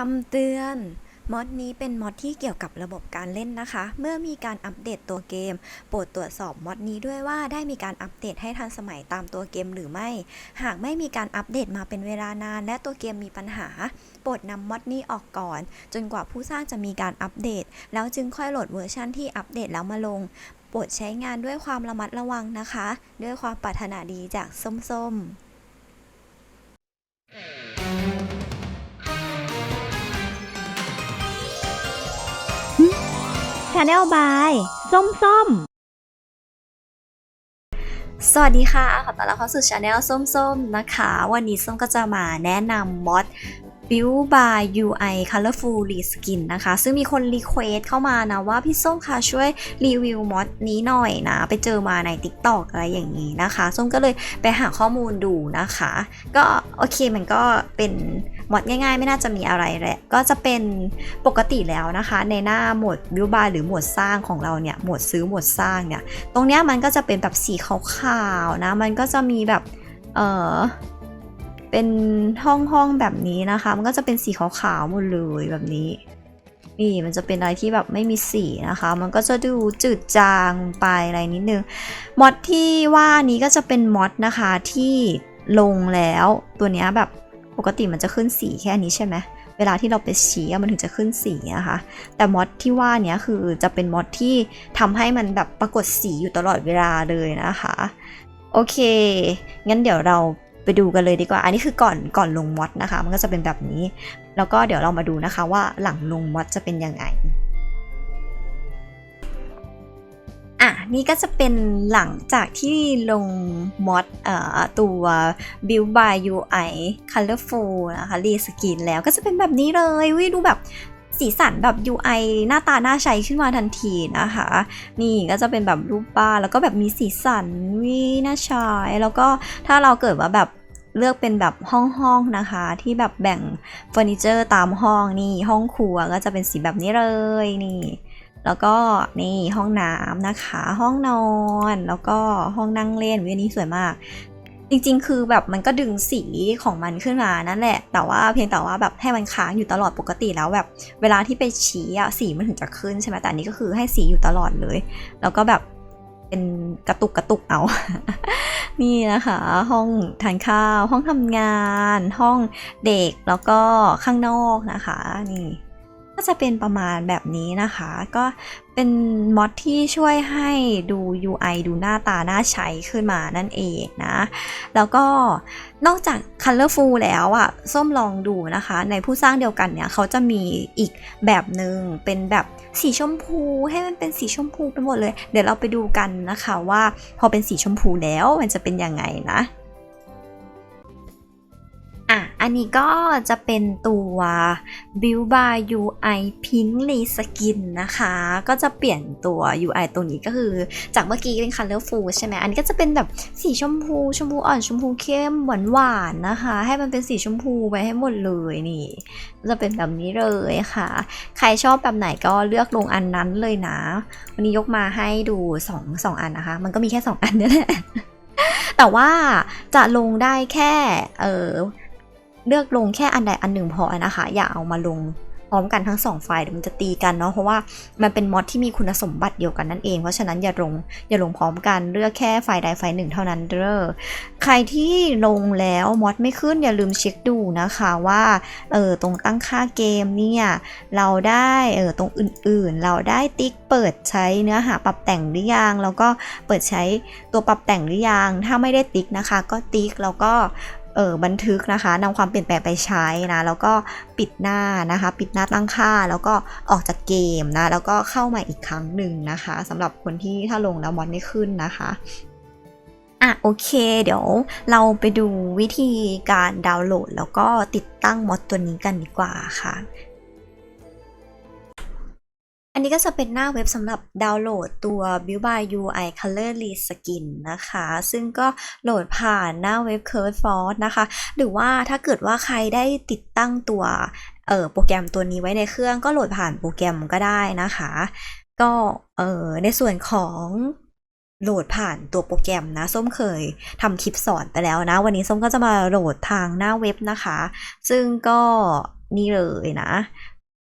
คำเตือนมอดนี้เป็นมอดที่เกี่ยวกับระบบการเล่นนะคะ เมื่อมีการอัปเดตตัวเกม โปรดตรวจสอบมอดนี้ด้วยว่าได้มีการอัปเดตให้ทันสมัยตามตัวเกมหรือไม่ หากไม่มีการอัปเดตมาเป็นเวลานาน และตัวเกมมีปัญหา โปรดนำมอดนี้ออกก่อน จนกว่าผู้สร้างจะมีการอัปเดต แล้วจึงค่อยโหลดเวอร์ชันที่อัปเดตแล้วมาลง โปรดใช้งานด้วยความระมัดระวังนะคะ ด้วยความปรารถนาดีจากส้มๆ ชาแนลบายส้มส้ม สวัสดีค่ะ ขอต้อนรับเข้าสู่ช anel ส้มๆนะคะ วันนี้ส้มก็จะมาแนะนำมอด Build by UI Colorful Reskin นะคะ ซึ่งมีคนรีเควสเข้ามานะว่าพี่ส้มค่ะช่วยรีวิวมอดนี้หน่อยนะ ไปเจอมาใน TikTok อะไรอย่างนี้นะคะ ส้มก็เลยไปหาข้อมูลดูนะคะ ก็โอเคมันก็เป็น มอดง่ายๆ ไม่น่าจะมีอะไรแหละก็จะเป็นปกติแล้วนะคะ ในหน้าหมวด Build by หรือหมวดสร้างของเราเนี่ยหมวดซื้อหมวดสร้างเนี่ยตรงเนี้ยมันก็จะเป็นแบบสีขาวๆนะมันก็จะมีแบบเออเป็นห้องห้องๆแบบนี้นะคะ มันก็จะเป็นสีขาวๆหมดเลยแบบนี้นี่มันจะเป็นอะไรที่แบบไม่มีสีนะคะ มันก็จะดูจืดจางไปอะไรนิดนึงมอดที่ว่านี้ก็จะเป็นมอดนะคะที่ลงแล้วตัวเนี้ยแบบ ปกติมันจะขึ้นสีแค่นี้ใช่ไหมเวลาที่เราไปชี้มันถึงจะขึ้นสีนะคะ แต่มอดที่ว่าเนี้ยคือจะเป็นมอดที่ทำให้มันแบบปรากฏสีอยู่ตลอดเวลาเลยนะคะ โอเค งั้นเดี๋ยวเราไปดูกันเลยดีกว่า อันนี้คือก่อนก่อนลงมอดนะคะ มันก็จะเป็นแบบนี้ แล้วก็เดี๋ยวเรามาดูนะคะว่าหลังลงมอดจะเป็นยังไง อะนี่ก็จะเป็นหลังจากที่ลงมอดเอ่อตัว Build by UI Colorful นะคะรีสกินแล้วก็จะเป็นแบบนี้เลยวิดูแบบสีสันแบบ UI หน้าตาน่าใช้ขึ้นมาทันทีนะคะ นี่ก็จะเป็นแบบรูปบ้านแล้วก็แบบมีสีสันวิน่าใช้แล้วก็ถ้าเราเกิดว่าแบบเลือกเป็นแบบห้องๆนะคะ ที่แบบแบ่งเฟอร์นิเจอร์ตามห้องนี่ห้องครัวก็จะเป็นสีแบบนี้เลยนี่ แล้วก็นี่ห้องน้ำนะคะ ห้องนอน แล้วก็ห้องนั่งเล่นวิอันนี้สวยมาก จริงๆ คือแบบมันก็ดึงสีของมันขึ้นมานั่นแหละ แต่ว่าเพียงแต่ว่าแบบให้มันค้างอยู่ตลอดปกติแล้วแบบเวลาที่ไปชี้อะสีมันถึงจะขึ้นใช่ไหมแต่อันนี้ก็คือให้สีอยู่ตลอดเลย แล้วก็แบบเป็นกระตุกกระตุกเอา นี่นะคะ ห้องทานข้าว ห้องทำงาน ห้องเด็กแล้วก็ข้างนอกนะคะ นี่ ก็จะเป็นประมาณแบบนี้นะคะ ก็เป็นมอดที่ช่วยให้ดู UI ดูหน้าตาน่าใช้ขึ้นมานั่นเองนะ แล้วก็นอกจาก Colorful แล้วอะส้มลองดูนะคะ ในผู้สร้างเดียวกันเนี่ย เขาจะมีอีกแบบหนึ่งเป็นแบบสีชมพูให้มันเป็นสีชมพูไปหมดเลย เดี๋ยวเราไปดูกันนะคะว่า พอเป็นสีชมพูแล้วมันจะเป็นยังไงนะ อะ อันนี้ก็จะเป็นตัว Build by UI Pink Reskin นะคะ ก็จะเปลี่ยนตัว UI ตัวนี้ก็คือ จากเมื่อกี้เป็น Colorful ใช่ไหม อันนี้ก็จะเป็นแบบสีชมพู ชมพูอ่อน ชมพูเข้ม หวานหวานๆนะคะ ให้มันเป็นสีชมพูไปให้หมดเลยนี่ จะเป็นแบบนี้เลยค่ะ ใครชอบแบบไหนก็เลือกลงอันนั้นเลยนะ วันนี้ยกมาให้ดู2องสองอันนะคะ มันก็มีแค่ 2 อันนี่แหละแต่ว่าจะลงได้แค่ เออ เลือกลงแค่อันใดอันหนึ่งพอนะคะ อย่าเอามาลงพร้อมกันทั้งสองไฟล์เดี๋ยวมันจะตีกันเนาะเพราะว่ามันเป็นมอดที่มีคุณสมบัติเดียวกันนั่นเองเพราะฉะนั้นอย่าลงอย่าลงพร้อมกันเลือกแค่ไฟล์ใดไฟล์หนึ่งเท่านั้นเด้อใครที่ลงแล้วมอดไม่ขึ้นอย่าลืมเช็คดูนะคะว่าเออตรงตั้งค่าเกมเนี่ยเราได้เออตรงอื่นๆ เราได้ติ๊กเปิดใช้เนื้อหาปรับแต่งหรือยังแล้วก็เปิดใช้ตัวปรับแต่งหรือยังถ้าไม่ได้ติ๊กนะคะ ก็ติ๊กแล้วก็ เออบันทึกนะคะนำความเปลี่ยนแปลงไปใช้นะแล้วก็ปิดหน้านะคะ ปิดหน้าตั้งค่าแล้วก็ออกจากเกมนะแล้วก็เข้ามาอีกครั้งหนึ่งนะคะสำหรับคนที่ถ้าลงแล้วมอดไม่ขึ้นนะคะอะโอเค เดี๋ยวเราไปดูวิธีการดาวน์โหลด แล้วก็ติดตั้งมอดตัวนี้กันดีกว่าค่ะ อันนี้ก็จะเป็นหน้าเว็บสำหรับดาวน์โหลดตัว Build by UI Color Reskin นะคะ ซึ่งก็โหลดผ่านหน้าเว็บ Curve Force นะคะ หรือว่าถ้าเกิดว่าใครได้ติดตั้งตัวเออโปรแกรมตัวนี้ไว้ในเครื่องก็โหลดผ่านโปรแกรมก็ได้นะคะ ก็เออในส่วนของโหลดผ่านตัวโปรแกรมนะ ส้มเคยทำคลิปสอนไปแล้วนะ วันนี้ส้มก็จะมาโหลดทางหน้าเว็บนะคะ ซึ่งก็นี่เลยนะ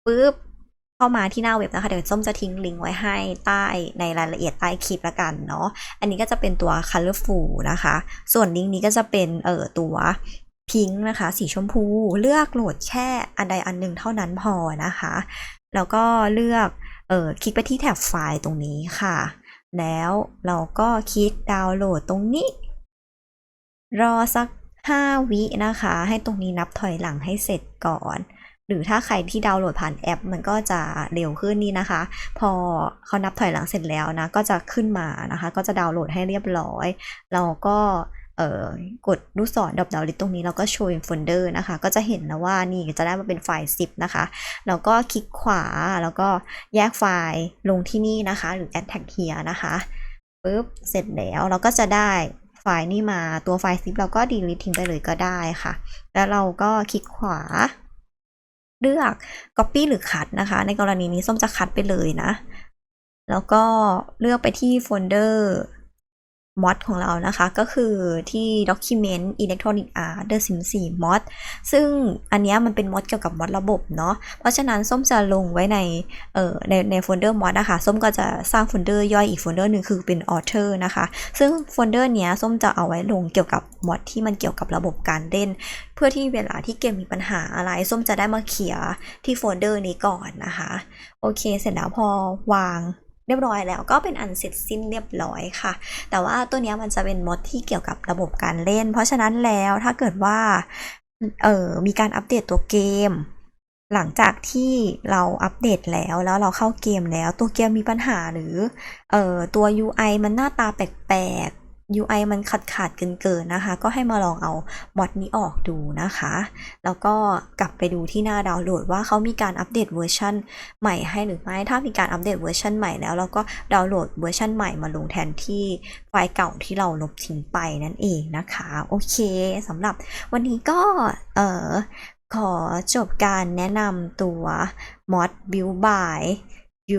ปุ๊บ เข้ามาที่หน้าเว็บนะคะ เดี๋ยวส้มจะทิ้งลิงก์ไว้ให้ใต้ในรายละเอียดใต้คลิปละกันเนาะ อันนี้ก็จะเป็นตัว colorful นะคะ ส่วนลิงก์นี้ก็จะเป็นเอ่อตัวพิงค์นะคะ สีชมพู เลือกโหลดแค่อันใดอันหนึ่งเท่านั้นพอนะคะ แล้วก็เลือกเอ่อคลิกไปที่แท็บไฟล์ตรงนี้ค่ะ แล้วเราก็คลิกดาวน์โหลดตรงนี้ รอสัก5วินะคะ ให้ตรงนี้นับถอยหลังให้เสร็จก่อน หรือถ้าใครที่ดาวน์โหลดผ่านแอป มันก็จะเร็วขึ้นนี่นะคะ พอเขานับถอยหลังเสร็จแล้วนะ ก็จะขึ้นมานะคะ ก็จะดาวน์โหลดให้เรียบร้อย เราก็เออกดลูกศรดอกดาวลิตตรงนี้แล้วก็โชว์ in folder นะคะ ก็จะเห็นนะว่านี่จะได้มาเป็นไฟล์ zip นะคะ แล้วก็คลิกขวาแล้วก็แยกไฟล์ลงที่นี่นะคะ หรือ add tag here นะคะปุ๊บเสร็จแล้วเราก็จะได้ไฟล์นี้มาตัวไฟล์ zip เราก็ delete ทิ้งไปเลยก็ได้ค่ะ แล้วเราก็คลิกขวา เลือก copy หรือ cut นะคะ ในกรณีนี้ส้มจะ cut ไปเลยนะ แล้วก็เลือกไปที่โฟลเดอร์ mod ของเรานะคะ ก็คือที่ document electronic art the sim 4 mod ซึ่งอันนี้มันเป็นมอดเกี่ยวกับมอดระบบเนาะเพราะฉะนั้นส้มจะลงไว้ในเอ่อในในโฟลเดอร์มอดนะคะ ส้มก็จะสร้างโฟลเดอร์ย่อยอีกโฟลเดอร์หนึ่งคือเป็น author นะคะ ซึ่งโฟลเดอร์เนี้ยส้มจะเอาไว้ลงเกี่ยวกับมอดที่มันเกี่ยวกับระบบการเล่น เพื่อที่เวลาที่เกมมีปัญหาอะไร ส้มจะได้มาเคลียร์ที่โฟลเดอร์นี้ก่อนนะคะ โอเค เสร็จแล้วพอวาง เรียบร้อยแล้วก็เป็นอันเสร็จสิ้นเรียบร้อยค่ะ แต่ว่าตัวนี้มันจะเป็นมดที่เกี่ยวกับระบบการเล่น เพราะฉะนั้นแล้วถ้าเกิดว่าเออมีการอัปเดตตัวเกม หลังจากที่เราอัปเดตแล้วแล้วเราเข้าเกมแล้ว ตัวเกมมีปัญหาหรือเออตัว UI มันหน้าตาแปลก UI มันขาดขาดเกินเกินๆนะคะ ก็ให้มาลองเอามอดนี้ออกดูนะคะ แล้วก็กลับไปดูที่หน้าดาวน์โหลดว่าเขามีการอัปเดตเวอร์ชันใหม่ให้หรือไม่ ถ้ามีการอัปเดตเวอร์ชันใหม่แล้วเราก็ดาวน์โหลดเวอร์ชันใหม่มาลงแทนที่ไฟล์เก่าที่เราลบทิ้งไปนั่นเองนะคะ โอเคสำหรับวันนี้ก็เออขอจบการแนะนำตัว mod build by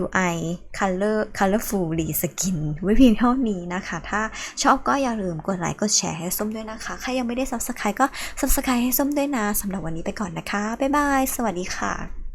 UI color colorful reskin ไว้เพียงเท่านี้นะคะ ถ้าชอบก็อย่าลืมกดไลค์ กดแชร์ให้ส้มด้วยนะคะ ใครยังไม่ได้ subscribe ก็ subscribe ให้ส้มด้วยนะสำหรับวันนี้ไปก่อนนะคะ บ๊ายบาย สวัสดีค่ะ